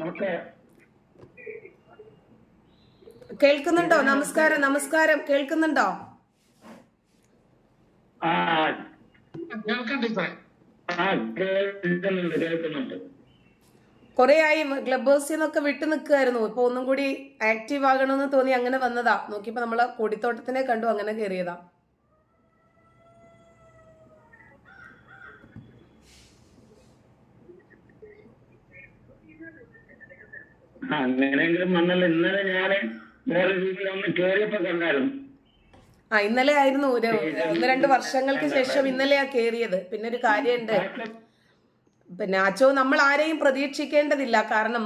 Okay കേൾക്കുന്നുണ്ടോ? നമസ്കാരം നമസ്കാരം. കേൾക്കുന്നുണ്ടോ? ആ കേൾക്കാം ടീച്ചറെ ആ കേൾക്കുന്നുണ്ട് കേൾക്കുന്നുണ്ട്. ആയി ക്ലബ് ഹൗസിൽ നിന്നൊക്കെ വിട്ടു നിൽക്കുമായിരുന്നു ഇപ്പൊ ഒന്നും കൂടി ആക്റ്റീവ് ആകണമെന്ന് തോന്നി അങ്ങനെ വന്നതാ. നോക്കിയപ്പോ നമ്മളെ കൊടിത്തോട്ടത്തിനെ കണ്ടു അങ്ങനെ കയറിയതാ. അങ്ങനെയെങ്കിലും വന്നല്ലോ. ഇന്നലെ ഞാൻ വേറെ ഒന്ന് കേറിയപ്പോ കണ്ടായിരുന്നു. ആ ഇന്നലെ ആയിരുന്നു. ഒരു ഒന്ന് രണ്ട് വർഷങ്ങൾക്ക് ശേഷം ഇന്നലെയാ കേറിയത്. പിന്നെ ഒരു കാര്യമുണ്ട്. പിന്നെ അച്ചോ നമ്മൾ ആരെയും പ്രതീക്ഷിക്കേണ്ടതില്ല. കാരണം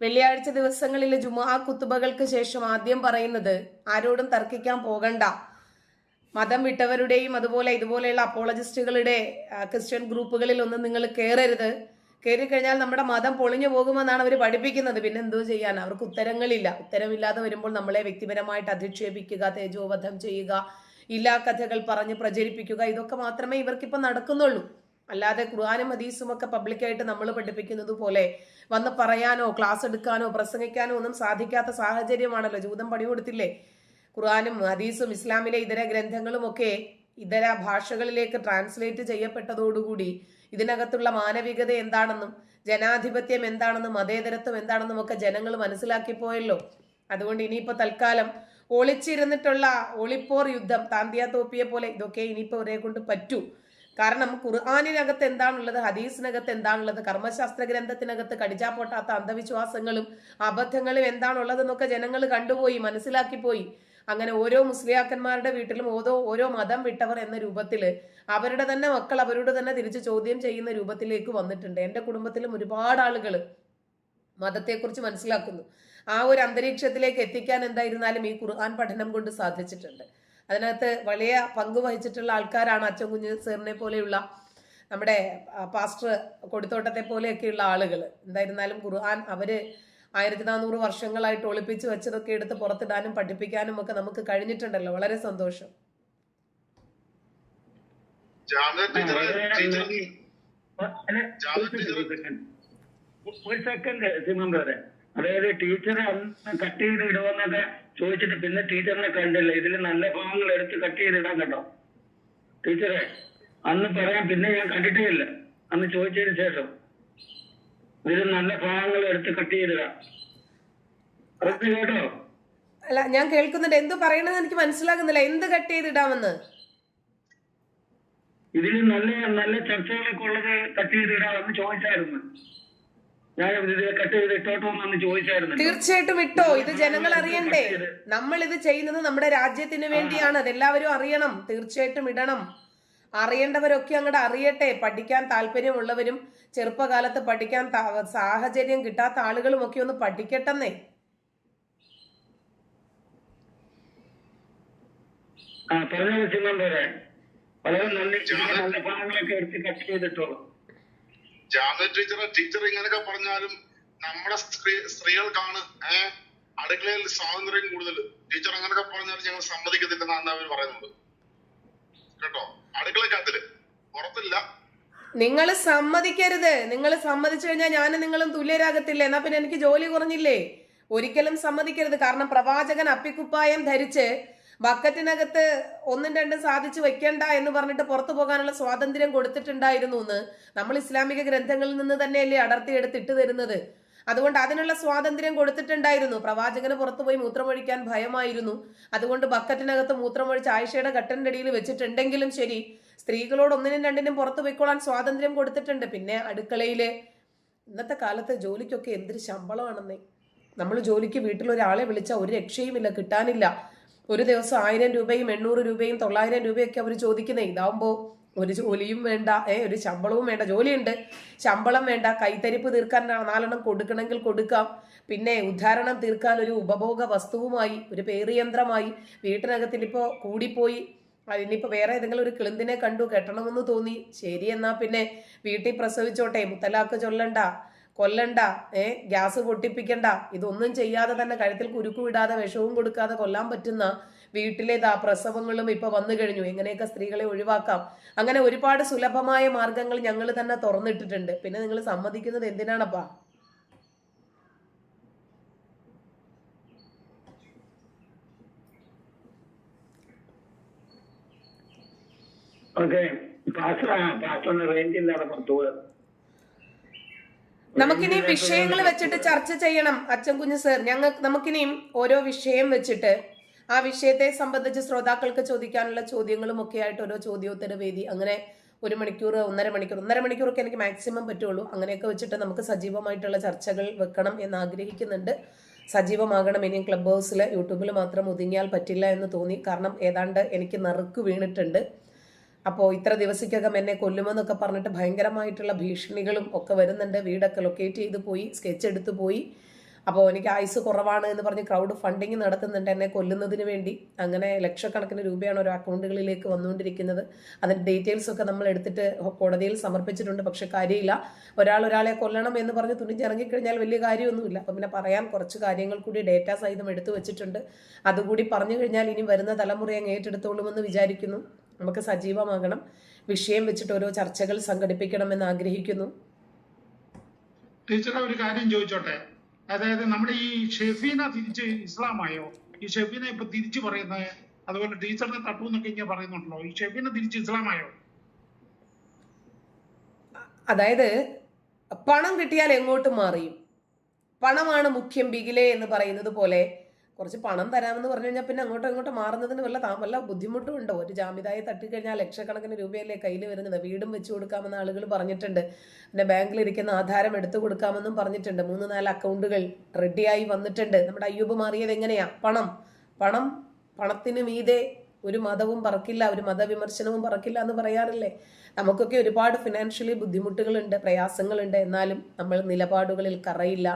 വെള്ളിയാഴ്ച ദിവസങ്ങളിൽ ജുമാ കുത്തുബകൾക്ക് ശേഷം ആദ്യം പറയുന്നത് ആരോടും തർക്കിക്കാൻ പോകണ്ട. മതം വിട്ടവരുടെയും അതുപോലെ ഇതുപോലെയുള്ള അപ്പോളജിസ്റ്റുകളുടെ ക്രിസ്ത്യൻ ഗ്രൂപ്പുകളിൽ ഒന്നും നിങ്ങൾ കയറരുത് കയറി കഴിഞ്ഞാൽ നമ്മുടെ മതം പൊളിഞ്ഞു പോകുമെന്നാണ് അവർ പഠിപ്പിക്കുന്നത്. പിന്നെ എന്തോ ചെയ്യാൻ അവർക്ക് ഉത്തരങ്ങളില്ല. ഉത്തരമില്ലാതെ വരുമ്പോൾ നമ്മളെ വ്യക്തിപരമായിട്ട് അധിക്ഷേപിക്കുക തേജോവധം ചെയ്യുക ഇല്ലാ കഥകൾ പറഞ്ഞ് പ്രചരിപ്പിക്കുക ഇതൊക്കെ മാത്രമേ ഇവർക്കിപ്പോൾ നടക്കുന്നുള്ളൂ. അല്ലാതെ ഖുർആാനും ഹദീസും ഒക്കെ പബ്ലിക്കായിട്ട് നമ്മൾ പഠിപ്പിക്കുന്നത് പോലെ വന്ന് പറയാനോ ക്ലാസ് എടുക്കാനോ പ്രസംഗിക്കാനോ ഒന്നും സാധിക്കാത്ത സാഹചര്യമാണല്ലോ. ജൂതം പണി കൊടുത്തില്ലേ? ഖുർആാനും ഹദീസും ഇസ്ലാമിലെ ഇതര ഗ്രന്ഥങ്ങളും ഒക്കെ ഇതര ഭാഷകളിലേക്ക് ട്രാൻസ്ലേറ്റ് ചെയ്യപ്പെട്ടതോടുകൂടി ഇതിനകത്തുള്ള മാനവികത എന്താണെന്നും ജനാധിപത്യം എന്താണെന്നും മതേതരത്വം എന്താണെന്നും ഒക്കെ ജനങ്ങൾ മനസ്സിലാക്കിപ്പോയല്ലോ അതുകൊണ്ട് ഇനിയിപ്പോൾ തൽക്കാലം ഒളിച്ചിരുന്നിട്ടുള്ള ഒളിപ്പോർ യുദ്ധം താന്തിയ തോപ്പിയെ പോലെ ഇതൊക്കെ ഇനിയിപ്പോൾ ഒരേ കൊണ്ട് പറ്റൂ. കാരണം ഖുർആാനിനകത്ത് എന്താണുള്ളത് ഹദീസിനകത്ത് എന്താണുള്ളത് കർമ്മശാസ്ത്ര ഗ്രന്ഥത്തിനകത്ത് കടിച്ചാ പൊട്ടാത്ത അന്ധവിശ്വാസങ്ങളും അബദ്ധങ്ങളും എന്താണുള്ളതെന്നൊക്കെ ജനങ്ങൾ കണ്ടുപോയി മനസ്സിലാക്കിപ്പോയി അങ്ങനെ ഓരോ മുസ്ലിയാക്കന്മാരുടെ വീട്ടിലും ഓരോ ഓരോ മതം വിട്ടവർ എന്ന രൂപത്തിൽ അവരുടെ തന്നെ മക്കൾ അവരോട് തന്നെ തിരിച്ച് ചോദ്യം ചെയ്യുന്ന രൂപത്തിലേക്ക് വന്നിട്ടുണ്ട്. എന്റെ കുടുംബത്തിലും ഒരുപാട് ആളുകൾ മതത്തെക്കുറിച്ച് മനസ്സിലാക്കുന്നു. ആ ഒരു അന്തരീക്ഷത്തിലേക്ക് എത്തിക്കാൻ എന്തായിരുന്നാലും ഈ ഖുർആൻ പഠനം കൊണ്ട് സാധിച്ചിട്ടുണ്ട്. അതിനകത്ത് വലിയ പങ്ക് വഹിച്ചിട്ടുള്ള ആൾക്കാരാണ് അച്ഛൻ കുഞ്ഞ് സാറിനെ പോലെയുള്ള നമ്മുടെ പാസ്റ്റർ കൊടിത്തോട്ടത്തെ പോലെയൊക്കെയുള്ള ആളുകൾ. എന്തായിരുന്നാലും ഖുർആൻ അവർ ആയിരത്തി നാനൂറ് വർഷങ്ങളായിട്ട് ഒളിപ്പിച്ച് വെച്ചതൊക്കെ എടുത്ത് പുറത്തിടാനും പഠിപ്പിക്കാനും ഒക്കെ നമുക്ക് കഴിഞ്ഞിട്ടുണ്ടല്ലോ. വളരെ സന്തോഷം. ഒരു സെക്കൻഡ് അതായത് ടീച്ചറെ അന്ന് കട്ട് ചെയ്ത് ഇടുവെന്നൊക്കെ ചോദിച്ചിട്ട് പിന്നെ ടീച്ചറിനെ കണ്ടില്ല. ഇതിൽ നല്ല ഭാഗങ്ങൾ എടുത്ത് കട്ട് ചെയ്ത് ഇടാൻ കേട്ടോ. ടീച്ചറെ അന്ന് പറയാൻ പിന്നെ ഞാൻ കണ്ടിട്ടേ ഇല്ല. അന്ന് ചോദിച്ചതിന് ശേഷം. ഇതിൽ നല്ല ഭാഗങ്ങൾ എടുത്ത് കട്ട് ചെയ്തിടാം. അതൊക്കെ കേട്ടോ? അല്ല ഞാൻ കേൾക്കുന്നുണ്ട്. എന്ത് പറയണെന്ന് എനിക്ക് മനസ്സിലാകുന്നില്ല. എന്ത് കട്ട് ചെയ്തിടാമെന്ന്? ഇതിൽ നല്ല നല്ല ചർച്ചകളൊക്കെ ഉള്ളത് കട്ട് ചെയ്തിടാമെന്ന് ചോദിച്ചായിരുന്നു. ഞാൻ കട്ട് ചെയ്ത് ഇട്ടോട്ടോ എന്ന് ചോദിച്ചായിരുന്നു. തീർച്ചയായിട്ടും ഇട്ടോ. ഇത് ജനങ്ങൾ അറിയണ്ടേ? നമ്മൾ ഇത് ചെയ്യുന്നത് നമ്മുടെ രാജ്യത്തിന് വേണ്ടിയാണ്. അതെല്ലാവരും അറിയണം. തീർച്ചയായിട്ടും ഇടണം. അറിയേണ്ടവരൊക്കെ അങ്ങോട്ട് അറിയട്ടെ. പഠിക്കാൻ താല്പര്യമുള്ളവരും ചെറുപ്പകാലത്ത് പഠിക്കാൻ സാഹചര്യം കിട്ടാത്ത ആളുകളും ഒക്കെ ഒന്ന് പഠിക്കട്ടെന്നേ. പറഞ്ഞ വളരെ നല്ല എടുത്ത് കട്ട് ജാമ്യ ടീച്ചർ ഇങ്ങനെയൊക്കെ പറഞ്ഞാലും നമ്മുടെ സ്ത്രീ സ്ത്രീകൾക്കാണ് ഏഹ് അടുക്കളയിൽ സ്വാതന്ത്ര്യം കൂടുതൽ. ടീച്ചർ അങ്ങനെയൊക്കെ പറഞ്ഞാലും ഞങ്ങൾ സമ്മതിക്കത്തില്ലെന്നാണ് അവർ പറയുന്നത്. കേട്ടോ? അടുക്കളക്കകത്തിൽ. പുറത്തില്ല. നിങ്ങൾ സമ്മതിക്കരുത്. നിങ്ങൾ സമ്മതിച്ചു കഴിഞ്ഞാൽ ഞാനും നിങ്ങളും തുല്യരാകത്തില്ലേ? എന്നാ പിന്നെ എനിക്ക് ജോലി കുറഞ്ഞില്ലേ? ഒരിക്കലും സമ്മതിക്കരുത്. കാരണം പ്രവാചകൻ അപ്പിക്കുപ്പായം ധരിച്ച് ബക്കറ്റിനകത്ത് ഒന്നും രണ്ടും സാധിച്ചു വെക്കണ്ട എന്ന് പറഞ്ഞിട്ട് പുറത്തു പോകാനുള്ള സ്വാതന്ത്ര്യം കൊടുത്തിട്ടുണ്ടായിരുന്നു എന്ന് നമ്മൾ ഇസ്ലാമിക ഗ്രന്ഥങ്ങളിൽ നിന്ന് തന്നെയല്ലേ അടർത്തിയെടുത്ത് തരുന്നത്. അതുകൊണ്ട് അതിനുള്ള സ്വാതന്ത്ര്യം കൊടുത്തിട്ടുണ്ടായിരുന്നു. പ്രവാചകന് പുറത്തുപോയി മൂത്രമൊഴിക്കാൻ ഭയമായിരുന്നു. അതുകൊണ്ട് ബക്കറ്റിനകത്ത് മൂത്രമൊഴിച്ച് ആയിഷയുടെ കട്ടന്റെ അടിയിൽ വെച്ചിട്ടുണ്ടെങ്കിലും ശരി സ്ത്രീകളോട് ഒന്നിനും രണ്ടിനും പുറത്തു പോയിക്കോളാൻ സ്വാതന്ത്ര്യം കൊടുത്തിട്ടുണ്ട്. പിന്നെ അടുക്കളയിൽ ഇന്നത്തെ കാലത്ത് ജോലിക്കൊക്കെ എന്തൊരു ശമ്പളമാണെന്നേ. നമ്മൾ ജോലിക്ക് വീട്ടിൽ ഒരാളെ വിളിച്ചാൽ ഒരു രക്ഷയുമില്ല കിട്ടാനില്ല. ഒരു ദിവസം ആയിരം രൂപയും എണ്ണൂറ് രൂപയും തൊള്ളായിരം രൂപയൊക്കെ അവർ ചോദിക്കുന്നേ. ഇതാവുമ്പോൾ ഒരു ജോലിയും വേണ്ട ഏ ഒരു ശമ്പളവും വേണ്ട ജോലിയുണ്ട്. ശമ്പളം വേണ്ട കൈത്തരിപ്പ് തീർക്കാൻ നാലെണ്ണം കൊടുക്കണമെങ്കിൽ കൊടുക്കാം. പിന്നെ ഉദ്ധാരണം തീർക്കാൻ ഒരു ഉപഭോഗ വസ്തുവുമായി ഒരു പേറിയന്ത്രമായി വീട്ടിനകത്തിൽ ഇപ്പോൾ കൂടിപ്പോയി അതിനിപ്പോൾ വേറെ ഏതെങ്കിലും ഒരു കിളിന്തിനെ കണ്ടു കെട്ടണമെന്ന് തോന്നി. ശരി എന്നാ പിന്നെ വീട്ടിൽ പ്രസവിച്ചോട്ടെ മുത്തലാക്ക് ചൊല്ലണ്ട കൊല്ലണ്ട ഏ ഗ്യാസ് പൊട്ടിപ്പിക്കണ്ട. ഇതൊന്നും ചെയ്യാതെ തന്നെ കഴുത്തിൽ കുരുക്കു വിടാതെ വിഷവും കൊടുക്കാതെ കൊല്ലാൻ പറ്റുന്ന വീട്ടിലേതാ പ്രസവങ്ങളും ഇപ്പൊ വന്നു കഴിഞ്ഞു. എങ്ങനെയൊക്കെ സ്ത്രീകളെ ഒഴിവാക്കാം. അങ്ങനെ ഒരുപാട് സുലഭമായ മാർഗങ്ങൾ ഞങ്ങൾ തന്നെ തുറന്നിട്ടിട്ടുണ്ട്. പിന്നെ നിങ്ങൾ സമ്മതിക്കുന്നത് എന്തിനാണപ്പാ ഓക്കെ പാസ്റ്റർ ആ പാസ്റ്ററിന് റേഞ്ച് ഇല്ലാതെ പുറത്തു പോയത് നമുക്കിനി വിഷയങ്ങൾ വെച്ചിട്ട് ചർച്ച ചെയ്യണം അച്ഛൻ കുഞ്ഞു സർ. ഞങ്ങൾക്ക് നമുക്കിനിയും ഓരോ വിഷയം വെച്ചിട്ട് ആ വിഷയത്തെ സംബന്ധിച്ച് ശ്രോതാക്കൾക്ക് ചോദിക്കാനുള്ള ചോദ്യങ്ങളും ഒക്കെ ആയിട്ട് ഓരോ ചോദ്യോത്തര വേദി അങ്ങനെ ഒരു മണിക്കൂർ ഒന്നര മണിക്കൂർ ഒന്നര മണിക്കൂറൊക്കെ എനിക്ക് മാക്സിമം പറ്റുള്ളൂ. അങ്ങനെയൊക്കെ വെച്ചിട്ട് നമുക്ക് സജീവമായിട്ടുള്ള ചർച്ചകൾ വെക്കണം എന്ന് ആഗ്രഹിക്കുന്നുണ്ട്. സജീവമാകണം. ഇനിയും ക്ലബ് ഹൗസിൽ യൂട്യൂബിൽ മാത്രം ഒതുങ്ങിയാൽ പറ്റില്ല എന്ന് തോന്നി. കാരണം ഏതാണ്ട് എനിക്ക് നറുക്ക് വീണിട്ടുണ്ട്. അപ്പോൾ ഇത്ര ദിവസക്കകം എന്നെ കൊല്ലുമെന്നൊക്കെ പറഞ്ഞിട്ട് ഭയങ്കരമായിട്ടുള്ള ഭീഷണികളും ഒക്കെ വരുന്നുണ്ട്. വീടൊക്കെ ലൊക്കേറ്റ് ചെയ്ത് പോയി സ്കെച്ച് എടുത്തു പോയി. അപ്പോൾ എനിക്ക് ആയുസ് കുറവാണ് എന്ന് പറഞ്ഞ് ക്രൗഡ് ഫണ്ടിങ് നടത്തുന്നുണ്ട് എന്നെ കൊല്ലുന്നതിന് വേണ്ടി. അങ്ങനെ ലക്ഷക്കണക്കിന് രൂപയാണ് ഓരോ അക്കൗണ്ടുകളിലേക്ക് വന്നുകൊണ്ടിരിക്കുന്നത്. അതിന്റെ ഡീറ്റെയിൽസ് ഒക്കെ നമ്മൾ എടുത്തിട്ട് കോടതിയിൽ സമർപ്പിച്ചിട്ടുണ്ട്. പക്ഷെ കാര്യമില്ല. ഒരാൾ ഒരാളെ കൊല്ലണം എന്ന് പറഞ്ഞ് തുണിഞ്ഞിറങ്ങിക്കഴിഞ്ഞാൽ വലിയ കാര്യമൊന്നുമില്ല. അപ്പം പിന്നെ പറയാൻ കുറച്ച് കാര്യങ്ങൾ കൂടി ഡേറ്റ സഹിതം എടുത്തു വെച്ചിട്ടുണ്ട്. അതുകൂടി പറഞ്ഞു കഴിഞ്ഞാൽ ഇനി വരുന്ന തലമുറ അങ്ങ് ഏറ്റെടുത്തോളുമെന്ന് വിചാരിക്കുന്നു. നമുക്ക് സജീവമാകണം. വിഷയം വെച്ചിട്ട് ഓരോ ചർച്ചകൾ സംഘടിപ്പിക്കണമെന്ന് ആഗ്രഹിക്കുന്നു. ടീച്ചറെ ഒരു കാര്യം ചോദിച്ചോട്ടെ? അതായത് നമ്മുടെ ഈ ഷെഫീന തിരിച്ച് ഇസ്ലാമായോ? ഈ ഷെഫീന ഇപ്പൊ തിരിച്ചു പറയുന്നത് അതുപോലെ ടീച്ചറിനെ തട്ടൂന്നൊക്കെ ഇങ്ങനെ പറയുന്നുണ്ടല്ലോ. ഈ ഷെഫീന തിരിച്ച് ഇസ്ലാമായോ? അതായത് പണം കിട്ടിയാൽ എങ്ങോട്ട് മാറിയും? പണമാണ് മുഖ്യം ബിഗിലെ എന്ന് പറയുന്നത് പോലെ കുറച്ച് പണം തരാമെന്ന് പറഞ്ഞു കഴിഞ്ഞാൽ പിന്നെ അങ്ങോട്ടും ഇങ്ങോട്ടും മാറുന്നതിന് വല്ല വല്ല ബുദ്ധിമുട്ടും ഉണ്ടോ ഒരു ജാമ്യതായി തട്ടിക്കഴിഞ്ഞാൽ ലക്ഷക്കണക്കിന് രൂപയല്ലേ കയ്യിൽ വരുന്നത്. വീടും വെച്ച് കൊടുക്കാമെന്ന് ആളുകൾ പറഞ്ഞിട്ടുണ്ട്. പിന്നെ ബാങ്കിലിരിക്കുന്ന ആധാരം എടുത്തു കൊടുക്കാമെന്നും പറഞ്ഞിട്ടുണ്ട്. മൂന്ന് നാല് അക്കൗണ്ടുകൾ റെഡിയായി വന്നിട്ടുണ്ട്. നമ്മുടെ അയ്യൂബ് മാറിയത് എങ്ങനെയാ? പണം. പണം പണത്തിന് മീതെ ഒരു മതവും പറക്കില്ല ഒരു മതവിമർശനവും പറക്കില്ല എന്ന് പറയാറില്ലേ? നമുക്കൊക്കെ ഒരുപാട് ഫിനാൻഷ്യലി ബുദ്ധിമുട്ടുകളുണ്ട് പ്രയാസങ്ങളുണ്ട്. എന്നാലും നമ്മൾ നിലപാടുകളിൽ കറയില്ല.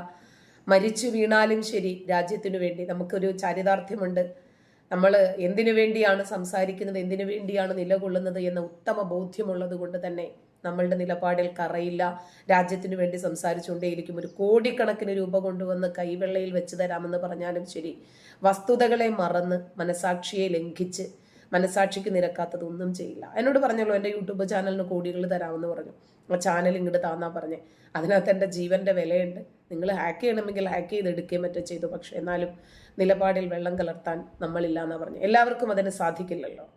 മരിച്ചു വീണാലും ശരി രാജ്യത്തിനു വേണ്ടി നമുക്കൊരു ചാരിതാർത്ഥ്യമുണ്ട്. നമ്മൾ എന്തിനു വേണ്ടിയാണ് സംസാരിക്കുന്നത് എന്തിനു വേണ്ടിയാണ് നിലകൊള്ളുന്നത് എന്ന ഉത്തമ ബോധ്യമുള്ളത് കൊണ്ട് തന്നെ നമ്മളുടെ നിലപാടിൽ കറയില്ല. രാജ്യത്തിനു വേണ്ടി സംസാരിച്ചുകൊണ്ടേയിരിക്കും. ഒരു കോടിക്കണക്കിന് രൂപ കൊണ്ടുവന്ന് കൈവെള്ളയിൽ വെച്ച് തരാമെന്ന് പറഞ്ഞാലും ശരി. വസ്തുതകളെ മറന്ന് മനസാക്ഷിയെ ലംഘിച്ച് മനസാക്ഷിക്ക് നിരക്കാത്തതൊന്നും ചെയ്യില്ല. എന്നോട് പറഞ്ഞല്ലോ എന്റെ യൂട്യൂബ് ചാനലിന് കോടികൾ തരാമെന്ന് പറഞ്ഞു. ചാനൽ ഇങ്ങോട്ട് താന്നാ പറഞ്ഞേ. അതിനകത്ത് എന്റെ ജീവന്റെ വിലയുണ്ട്. നിങ്ങൾ ഹാക്ക് ചെയ്യണമെങ്കിൽ ഹാക്ക് ചെയ്ത് എടുക്കുകയും മറ്റോ ചെയ്തു. പക്ഷെ എന്നാലും നിലപാടിൽ വെള്ളം കലർത്താൻ നമ്മളില്ല എന്നാ പറഞ്ഞു. എല്ലാവർക്കും അതിന് സാധിക്കില്ലല്ലോ.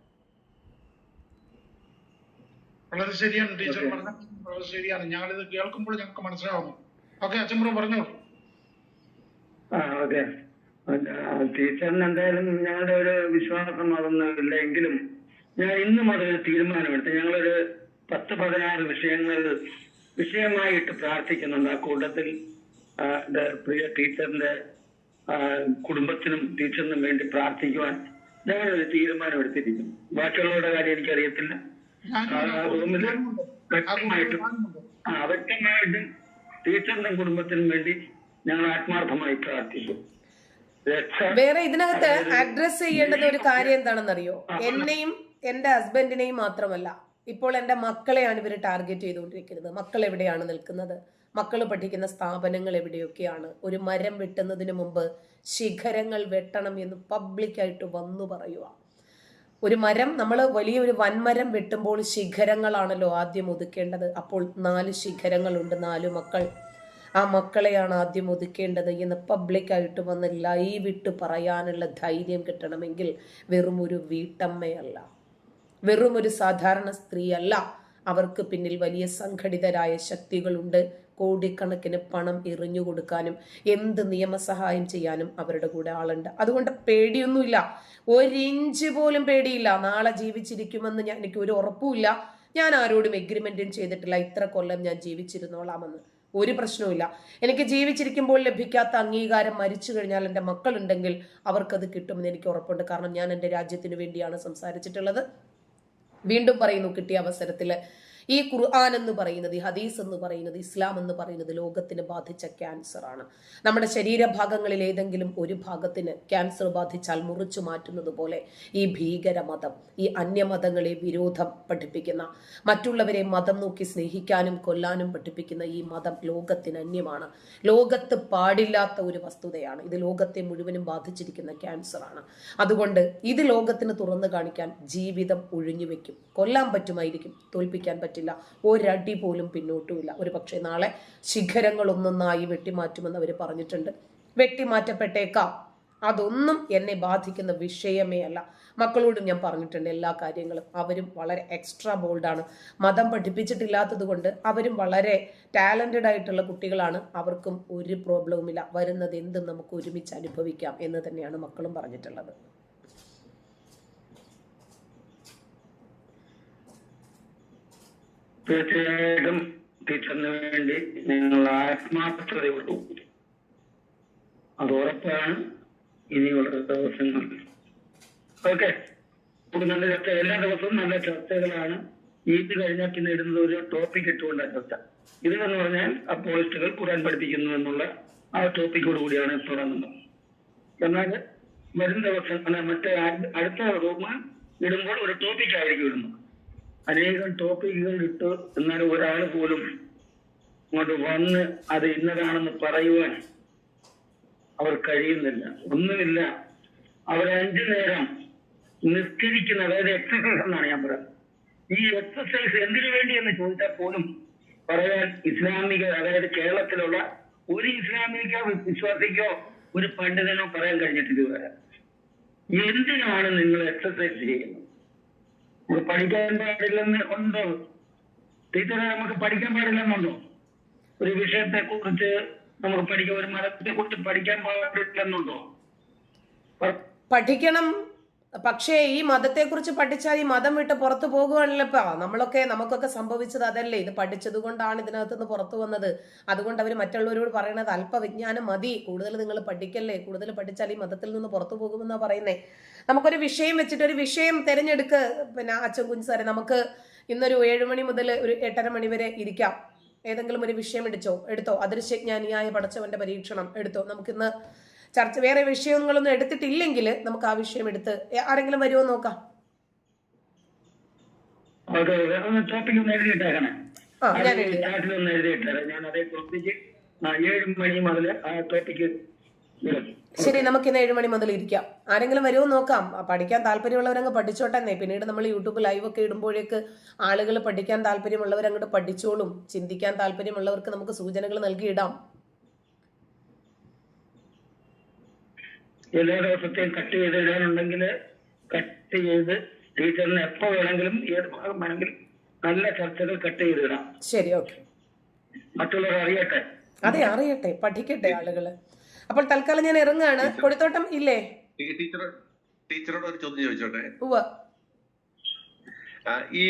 വളരെ ശരിയാണ് ടീച്ചർ പറഞ്ഞത്. വളരെ ശരിയാണ്. ഞങ്ങളിത് കേൾക്കുമ്പോൾ ഞങ്ങൾക്ക് മനസ്സിലാവുന്നു. ഓക്കെ അച്ഛൻ പറഞ്ഞോളൂ അതെ ഓക്കെ. ടീച്ചറിന് എന്തായാലും ഞങ്ങളുടെ ഒരു വിശ്വാസം അതൊന്നും ഇല്ല എങ്കിലും ഞാൻ ഇന്നും അതൊരു തീരുമാനമെടുത്ത് പത്ത് പതിനാറ് വിഷയങ്ങൾ വിഷയമായിട്ട് പ്രാർത്ഥിക്കുന്നുണ്ട്. ആ കൂട്ടത്തിൽ എന്റെ പ്രിയ ടീച്ചറിന്റെ കുടുംബത്തിനും ടീച്ചറിനും വേണ്ടി പ്രാർത്ഥിക്കുവാൻ ഞാനൊരു തീരുമാനം എടുത്തിരിക്കുന്നു. ബാക്കിയുള്ളവരുടെ കാര്യം എനിക്കറിയത്തില്ല. റൂമിൽ വ്യക്തമായിട്ടും ആ വ്യക്തമായിട്ടും ടീച്ചറിനും കുടുംബത്തിനും വേണ്ടി ഞങ്ങൾ ആത്മാർത്ഥമായി പ്രാർത്ഥിക്കും. വേറെ ഇതിനകത്ത് അഡ്രസ് ചെയ്യേണ്ടുന്ന ഒരു കാര്യം എന്താണെന്നറിയോ? എന്നെയും എന്റെ ഹസ്ബൻഡിനെയും മാത്രമല്ല. ഇപ്പോൾ എന്റെ മക്കളെയാണ് ഇവർ ടാർഗറ്റ് ചെയ്തുകൊണ്ടിരിക്കുന്നത്. മക്കൾ എവിടെയാണ് നിൽക്കുന്നത്? മക്കൾ പഠിക്കുന്ന സ്ഥാപനങ്ങൾ എവിടെയൊക്കെയാണ്? ഒരു മരം വെട്ടുന്നതിന് മുമ്പ് ശിഖരങ്ങൾ വെട്ടണം എന്ന് പബ്ലിക്കായിട്ട് വന്നു പറയുക ഒരു മരം നമ്മൾ വലിയൊരു വൻമരം വെട്ടുമ്പോൾ ശിഖരങ്ങളാണല്ലോ ആദ്യം ഒതുക്കേണ്ടത്. അപ്പോൾ നാല് ശിഖരങ്ങളുണ്ട് നാല് മക്കൾ. ആ മക്കളെയാണ് ആദ്യം ഒതുക്കേണ്ടത് എന്ന് പബ്ലിക്കായിട്ട് വന്ന് ലൈവ് ഇട്ട് പറയാനുള്ള ധൈര്യം കിട്ടണമെങ്കിൽ വെറും ഒരു വീട്ടമ്മയല്ല. വെറും ഒരു സാധാരണ സ്ത്രീയല്ല. അവർക്ക് പിന്നിൽ വലിയ സംഘടിതരായ ശക്തികളുണ്ട്. കോടിക്കണക്കിന് പണം എറിഞ്ഞു കൊടുക്കാനും എന്ത് നിയമസഹായം ചെയ്യാനും അവരുടെ കൂടെ ആളുണ്ട്. അതുകൊണ്ട് പേടിയൊന്നുമില്ല. ഒരിഞ്ച് പോലും പേടിയില്ല. നാളെ ജീവിച്ചിരിക്കുമെന്ന് ഞാൻ എനിക്ക് ഒരു ഉറപ്പുമില്ല. ഞാൻ ആരോടും എഗ്രിമെന്റും ചെയ്തിട്ടില്ല. ഇത്ര കൊല്ലം ഞാൻ ജീവിച്ചിരുന്നോളാമെന്ന്. ഒരു പ്രശ്നവുമില്ല. എനിക്ക് ജീവിച്ചിരിക്കുമ്പോൾ ലഭിക്കാത്ത അംഗീകാരം മരിച്ചു കഴിഞ്ഞാൽ എന്റെ മക്കളുണ്ടെങ്കിൽ അവർക്കത് കിട്ടുമെന്ന് എനിക്ക് ഉറപ്പുണ്ട്. കാരണം ഞാൻ എന്റെ രാജ്യത്തിന് വേണ്ടിയാണ് സംസാരിച്ചിട്ടുള്ളത്. വീണ്ടും പറയുന്നു കിട്ടിയ അവസരത്തിൽ ഈ ഖുർആൻ എന്ന് പറയുന്നത് ഹദീസ് എന്ന് പറയുന്നത് ഇസ്ലാം എന്ന് പറയുന്നത് ലോകത്തിന് ബാധിച്ച ക്യാൻസർ ആണ്. നമ്മുടെ ശരീരഭാഗങ്ങളിൽ ഏതെങ്കിലും ഒരു ഭാഗത്തിന് ക്യാൻസർ ബാധിച്ചാൽ മുറിച്ചു മാറ്റുന്നത് പോലെ ഈ ഭീകര മതം ഈ അന്യമതങ്ങളെ വിരോധം പഠിപ്പിക്കുന്ന മറ്റുള്ളവരെ മതം നോക്കി സ്നേഹിക്കാനും കൊല്ലാനും പഠിപ്പിക്കുന്ന ഈ മതം ലോകത്തിന് അന്യമാണ്. ലോകത്ത് പാടില്ലാത്ത ഒരു വസ്തുതയാണ്. ഇത് ലോകത്തെ മുഴുവനും ബാധിച്ചിരിക്കുന്ന ക്യാൻസർ ആണ്. അതുകൊണ്ട് ഇത് ലോകത്തിന് തുറന്നു കാണിക്കാൻ ജീവിതം ഒഴിഞ്ഞു വെക്കും കൊല്ലാൻ പറ്റുമായിരിക്കും. തോൽപ്പിക്കാൻ പറ്റില്ല. ഒരടി പോലും പിന്നോട്ടുമില്ല. ഒരു പക്ഷേ നാളെ ശിഖരങ്ങളൊന്നൊന്നായി വെട്ടിമാറ്റുമെന്ന് അവർ പറഞ്ഞിട്ടുണ്ട്. വെട്ടിമാറ്റപ്പെട്ടേക്കാം. അതൊന്നും എന്നെ ബാധിക്കുന്ന വിഷയമേ അല്ല. മക്കളോടും ഞാൻ പറഞ്ഞിട്ടുണ്ട് എല്ലാ കാര്യങ്ങളും. അവരും വളരെ എക്സ്ട്രാ ബോൾഡാണ് മതം പഠിപ്പിച്ചിട്ടില്ലാത്തത് കൊണ്ട് അവരും വളരെ ടാലന്റഡ് ആയിട്ടുള്ള കുട്ടികളാണ്. അവർക്കും ഒരു പ്രോബ്ലവുമില്ല വരുന്നത് എന്തും നമുക്ക് ഒരുമിച്ച് അനുഭവിക്കാം എന്ന് തന്നെയാണ് മക്കളും പറഞ്ഞിട്ടുള്ളത്. തീർച്ചയായിട്ടും ടീച്ചറിന് വേണ്ടി നിങ്ങൾ ആത്മാർത്ഥതയോടു അത് ഉറപ്പാണ്. ഇനിയുള്ള ദിവസങ്ങൾ. ഓക്കെ. നല്ല ചർച്ച. എല്ലാ ദിവസവും നല്ല ചർച്ചകളാണ്. ഈദ് കഴിഞ്ഞാൽ പിന്നെ ഇടുന്നത് ഒരു ടോപ്പിക് ഇട്ടുകൊണ്ടാണ് ചർച്ച. ഇത് എന്ന് പറഞ്ഞാൽ അപ്പോളിസ്റ്റുകൾ ഖുറാൻ പഠിപ്പിക്കുന്നു എന്നുള്ള ആ ടോപ്പിക്കോട് കൂടിയാണ് തുടങ്ങുന്നത് എന്നാൽ വരുന്ന ദിവസം മറ്റേ അടുത്ത റൂമ് ഇടുമ്പോൾ ഒരു ടോപ്പിക് ആയിരിക്കും ഇടുന്നത്. അനേകം ടോപ്പിക്കുകൾ ഇട്ടു എന്നാലും ഒരാൾ പോലും അങ്ങോട്ട് വന്ന് അത് ഇന്നതാണെന്ന് പറയുവാൻ അവർ കഴിയുന്നില്ല. ഒന്നുമില്ല. അവർ അഞ്ചു നേരം നിസ്കരിക്കുന്ന അതായത് എക്സസൈസ് എന്നാണ് ഞാൻ പറയുന്നത്. ഈ എക്സസൈസ് എന്തിനു വേണ്ടി എന്ന് ചോദിച്ചാൽ പോലും പറയാൻ ഇസ്ലാമിക അതായത് കേരളത്തിലുള്ള ഒരു ഇസ്ലാമിക വിശ്വാസിക്കോ ഒരു പണ്ഡിതനോ പറയാൻ കഴിഞ്ഞിട്ടില്ല ഇതുവരെ എന്തിനാണ് നിങ്ങൾ എക്സസൈസ് ചെയ്യുന്നത്? പഠിക്കാൻ പാടില്ലെന്ന് ഉണ്ടോ? ടീച്ചറെ നമുക്ക് പഠിക്കാൻ പാടില്ലെന്നുണ്ടോ? ഒരു വിഷയത്തെ കുറിച്ച് നമുക്ക് പഠിക്കാൻ ഒരു മതത്തെ കുറിച്ച് പഠിക്കാൻ പാടില്ലെന്നുണ്ടോ? പഠിക്കണം പക്ഷേ ഈ മതത്തെക്കുറിച്ച് പഠിച്ചാൽ ഈ മതം വിട്ട് പുറത്തു പോകുകയാണല്ലോ നമ്മളൊക്കെ നമുക്കൊക്കെ സംഭവിച്ചത് അതല്ലേ? ഇത് പഠിച്ചത് കൊണ്ടാണ് ഇതിനകത്ത് നിന്ന് പുറത്തു വന്നത്. അതുകൊണ്ട് അവർ മറ്റുള്ളവരോട് പറയണത് അല്പവിജ്ഞാനം മതി. കൂടുതൽ നിങ്ങൾ പഠിക്കല്ലേ? കൂടുതൽ പഠിച്ചാൽ ഈ മതത്തിൽ നിന്ന് പുറത്തു പോകുമെന്നാ പറയുന്നേ. നമുക്കൊരു വിഷയം വെച്ചിട്ട് ഒരു വിഷയം തിരഞ്ഞെടുക്ക്. പിന്നെ അച്ഛൻ കുഞ്ഞ് സാറെ നമുക്ക് ഇന്നൊരു ഏഴ് മണി മുതൽ ഒരു എട്ടര മണി വരെ ഇരിക്കാം. ഏതെങ്കിലും ഒരു വിഷയം എടുത്തോ എടുത്തോ. അദൃശ്യജ്ഞാനിയായ പഠിച്ചവന്റെ പരീക്ഷണം എടുത്തോ? നമുക്കിന്ന് ചർച്ച വേറെ വിഷയങ്ങളൊന്നും എടുത്തിട്ടില്ലെങ്കിൽ നമുക്ക് ആ വിഷയം എടുത്ത് ആരെങ്കിലും വരുമോ നോക്കാം. ഒന്ന് ടോപ്പിക് ഒന്ന് എഴുതിയിട്ടേക്കണേ. ഞാൻ ഒന്ന് അതേ ടോപ്പിക്ക് ഏഴ് മണി മുതൽ ആ ടോപ്പിക്ക് ശരി നമുക്ക് ഇന്ന് ഏഴ് മണി മുതൽ ഇരിക്കാം. ആരെങ്കിലും വരുമോ നോക്കാം. പഠിക്കാൻ താല്പര്യമുള്ളവരങ്ങ് പഠിച്ചോട്ടെ. പിന്നീട് നമ്മൾ യൂട്യൂബ് ലൈവ് ഒക്കെ ഇടുമ്പോഴേക്ക് ആളുകൾ പഠിക്കാൻ താല്പര്യമുള്ളവരങ്ങോട്ട് പഠിച്ചോളും. ചിന്തിക്കാൻ താല്പര്യമുള്ളവർക്ക് നമുക്ക് സൂചനകൾ നൽകിയിടാം. എല്ലാ ദിവസത്തെയും കട്ട് ചെയ്ത് ഇടാനുണ്ടെങ്കിൽ കട്ട് ചെയ്ത് ടീച്ചറിന് എപ്പോ വേണമെങ്കിലും ഏത് ഭാഗം വേണമെങ്കിലും നല്ല ചർച്ചകൾ കട്ട് ചെയ്ത് ഇടാം ശരി ഓക്കെ. മറ്റുള്ളവർ അറിയട്ടെ. അതെ അറിയട്ടെ. പഠിക്കട്ടെ ആളുകൾ അപ്പോൾ തൽക്കാലം ഞാൻ ഇറങ്ങാണ്. കൊടിത്തോട്ടം ഇല്ലേ? ടീച്ചർ ടീച്ചറോട് ഒരു ചോദ്യം ചോദിച്ചോട്ടെ? ഈ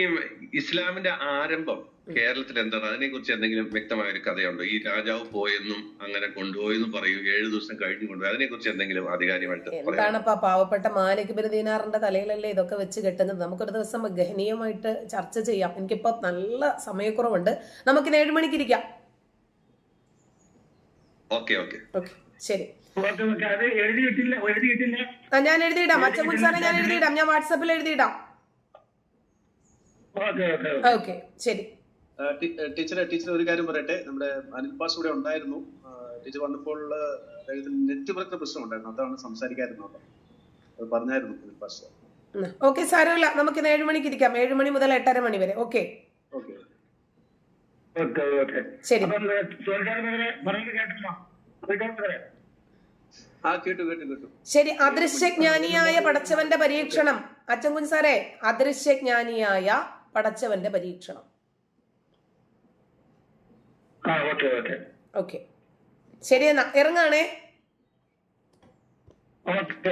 ഇസ്ലാമിന്റെ ആരംഭം കേരളത്തിൽ എന്താണ് അതിനെ കുറിച്ച് എന്തെങ്കിലും വ്യക്തമായ ഒരു കഥയുണ്ടോ? ഈ രാജാവ് പോയെന്നും അങ്ങനെ കൊണ്ടുപോയെന്നും പറയും ഏഴു ദിവസം കഴിഞ്ഞു കൊണ്ടുപോയി അതിനെ കുറിച്ച് എന്തെങ്കിലും ആധികാരികമായിട്ട് എന്താണപ്പാ പാവപ്പെട്ട മാലിക് ബിരുദീനാറിന്റെ തലയിലല്ലേ ഇതൊക്കെ വെച്ച് കെട്ടുന്നത്? നമുക്കൊരു ദിവസം ഗഹനീയമായിട്ട് ചർച്ച ചെയ്യാം. എനിക്കിപ്പോ നല്ല സമയക്കുറവുണ്ട്. നമുക്ക് ഏഴ് മണിക്ക് ഇരിക്കാം ഓക്കെ ഓക്കെ. ഓക്കെ ശരി. ഓക്കെ ഓക്കെ അത് എഴുതിയിട്ടില്ല എഴുതിയിട്ടില്ല. ഞാൻ എഴുതിയിടാം. അച്ഛൻ സാറെ ഞാൻ എഴുതിയിടാം. ഞാൻ വാട്സാപ്പിൽ എഴുതിയിടാം. ഓക്കെ ഓക്കെ ആ, ഓക്കെ ശരി. ടീച്ചറെ ടീച്ചർ ഒരു കാര്യം പറയട്ടെ. നമ്മുടെ അനിൽ പാസ് ഇവിടെ ഉണ്ടായിരുന്നു. ടീച്ചർ വന്നപ്പോൾ നെറ്റ് നെറ്റ്വർക്ക് പ്രശ്നം ഉണ്ടായിരുന്നു. അതാണ് സംസാരിക്കാതിരുന്നത്. അത് പറഞ്ഞായിരുന്നു അനിൽ പാസ് ഓക്കെ സാരമില്ല. നമുക്ക് ഇന്ന് ഏഴ് മണിക്ക് ഇരിക്കാം. ഏഴ് മണി മുതൽ എട്ടര മണി വരെ. ഓക്കെ ഓക്കെ ഓക്കെ ഓക്കെ ശരി. ശരി. അദൃശ്യജ്ഞാനിയായ പടച്ചവന്റെ പരീക്ഷണം. അച്ഛൻ കുഞ്ഞ് സാറേ അദൃശ്യജ്ഞാനിയായ പടച്ചവന്റെ പരീക്ഷണം. ഓക്കെ. ശരി എന്നാ ഇറങ്ങാണേ. ഓക്കെ.